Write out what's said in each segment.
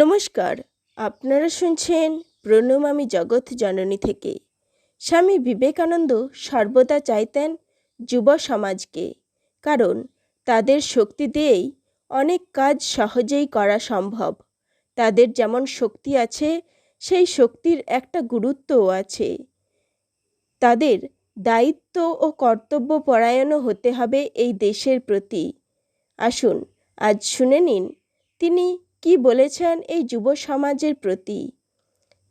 নমস্কার, আপনারা শুনছেন প্রণম আমি জগৎ জননী থেকে। স্বামী বিবেকানন্দ সর্বদা চাইতেন যুব সমাজকে, কারণ তাদের শক্তি দিয়েই অনেক কাজ সহজেই করা সম্ভব। তাদের যেমন শক্তি আছে, সেই শক্তির একটা গুরুত্বও আছে। তাদের দায়িত্ব ও কর্তব্য পরায়ণও হতে হবে এই দেশের প্রতি। আসুন, আজ শুনে নিন, তিনি কি বলেছেন এই যুব সমাজের প্রতি?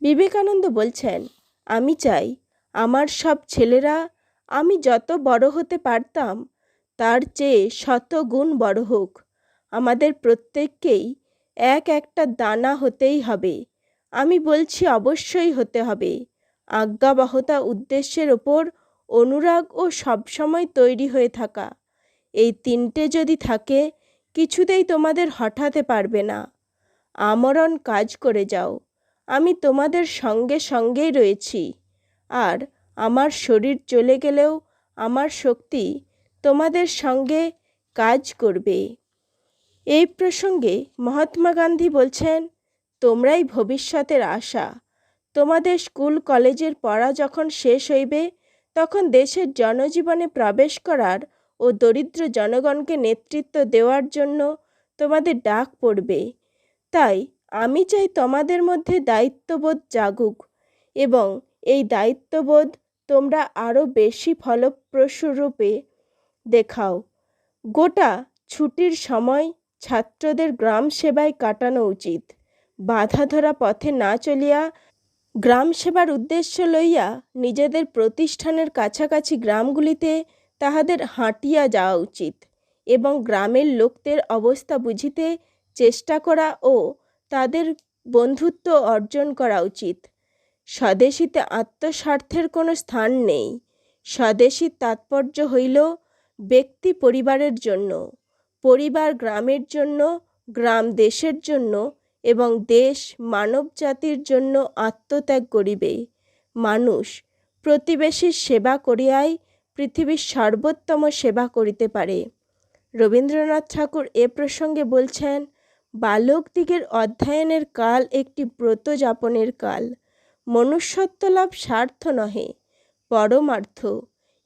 বিবেকানন্দ বলছেন, আমি চাই আমার সব ছেলেরা, আমি যত বড় হতে পারতাম, তার চেয়ে শত গুণ বড় হোক। আমাদের প্রত্যেককেই এক একটা দানা হতেই হবে। আমি বলছি অবশ্যই হতে হবে। আজ্ঞাবহতা উদ্দেশ্যের ওপর অনুরাগ ও সবসময় তৈরি হয়ে থাকা। এই তিনটে যদি থাকে, কিছুতেই তোমাদের হঠাতে পারবে না। আমরণ কাজ করে যাও। আমি তোমাদের সঙ্গে সঙ্গেই রয়েছি। আর আমার শরীর চলে গেলেও আমার শক্তি তোমাদের সঙ্গে কাজ করবে। এই প্রসঙ্গে মহাত্মা গান্ধী বলছেন, তোমরাই ভবিষ্যতের আশা। তোমাদের স্কুল কলেজের পড়া যখন শেষ হইবে, তখন দেশের জনজীবনে প্রবেশ করার ও দরিদ্র জনগণকে নেতৃত্ব দেওয়ার জন্য তোমাদের ডাক পড়বে। তাই আমি চাই তোমাদের মধ্যে দায়িত্ববোধ জাগুক এবং এই দায়িত্ববোধ তোমরা আরও বেশি ফলপ্রসূরূপে দেখাও। গোটা ছুটির সময় ছাত্রদের গ্রাম সেবায় কাটানো উচিত। বাধা ধরা পথে না চলিয়া গ্রাম সেবার উদ্দেশ্য লইয়া নিজেদের প্রতিষ্ঠানের কাছাকাছি গ্রামগুলিতে তাহাদের হাঁটিয়া যাওয়া উচিত এবং গ্রামের লোকদের অবস্থা বুঝিতে চেষ্টা করা ও তাদের বন্ধুত্ব অর্জন করা উচিত। স্বদেশীতে আত্মস্বার্থের কোনো স্থান নেই। স্বদেশীর তাৎপর্য হইল ব্যক্তি পরিবারের জন্য, পরিবার গ্রামের জন্য, গ্রাম দেশের জন্য এবং দেশ মানব জাতির জন্য আত্মত্যাগ করিবে। মানুষ প্রতিবেশীর সেবা করিয়াই পৃথিবীর সর্বোত্তম সেবা করিতে পারে। রবীন্দ্রনাথ ঠাকুর এ প্রসঙ্গে বলছেন বালকদিগের অধ্যয়নের কাল একটি ব্রত যাপনের কাল। মনুষ্যত্ব লাভ স্বার্থ নহে, পরমার্থ।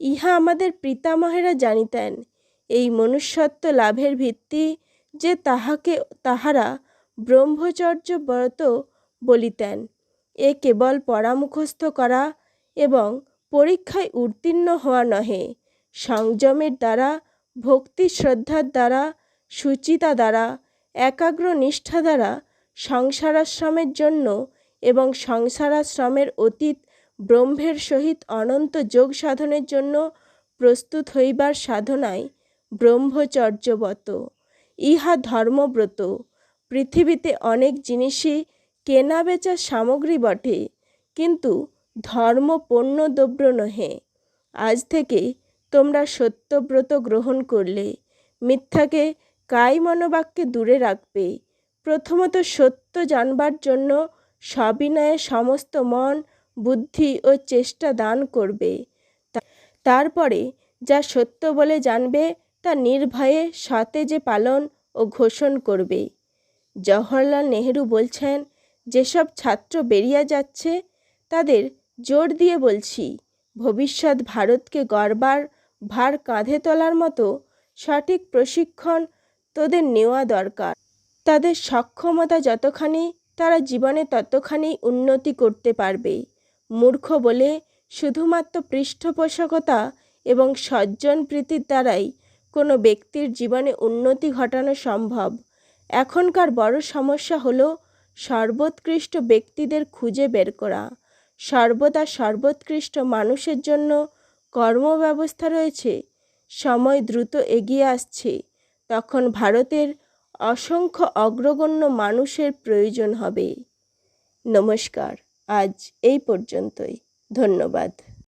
ইহা আমাদের পিতামহেরা জানিতেন, এই মনুষ্যত্ব লাভের ভিত্তি যে তাহাকে, তাহারা ব্রহ্মচর্য ব্রত বলিতেন। এ কেবল পরামুখস্থ করা এবং পরীক্ষায় উত্তীর্ণ হওয়া নহে, সংযমের দ্বারা, ভক্তি শ্রদ্ধার দ্বারা, সুচিতা দ্বারা একাগ্র নিষ্ঠা দ্বারা সংসারাশ্রমের জন্য এবং সংসারাশ্রমের অতীত ব্রহ্মের সহিত অনন্ত যোগ সাধনের জন্য প্রস্তুত হইবার সাধনায় ব্রহ্মচর্যবত ইহা ধর্মব্রত। পৃথিবীতে অনেক জিনিসই কেনা বেচার সামগ্রী বটে, কিন্তু ধর্ম পণ্য দ্রব্য নহে। আজ থেকে তোমরা সত্যব্রত গ্রহণ করলে, মিথ্যাকে কাই মনোবাক্যে দূরে রাখবে। প্রথমত সত্য জানবার জন্য সবিনয়ে সমস্ত মন, বুদ্ধি ও চেষ্টা দান করবে। তারপরে যা সত্য বলে জানবে, তা নির্ভয়ে সতেজে পালন ও ঘোষণ করবে। জওহরলাল নেহেরু বলছেন, যেসব ছাত্র বেরিয়ে যাচ্ছে, তাদের জোর দিয়ে বলছি, ভবিষ্যৎ ভারতকে গড়বার, ভার কাঁধে তোলার মতো সঠিক প্রশিক্ষণ তোদের নেওয়া দরকার। তাদের সক্ষমতা যতখানি, তারা জীবনে ততখানি উন্নতি করতে পারবে। মূর্খ বলে শুধুমাত্র পৃষ্ঠপোষকতা এবং সজ্জন প্রীতির দ্বারাই কোনো ব্যক্তির জীবনে উন্নতি ঘটানো সম্ভব। এখনকার বড় সমস্যা হলো সর্বোৎকৃষ্ট ব্যক্তিদের খুঁজে বের করা। সর্বদা সর্বোৎকৃষ্ট মানুষের জন্য কর্মব্যবস্থা রয়েছে। সময় দ্রুত এগিয়ে আসছে। তখন ভারতের অসংখ্য অগ্রগণ্য মানুষের প্রয়োজন হবে। নমস্কার আজ এই পর্যন্তই। ধন্যবাদ।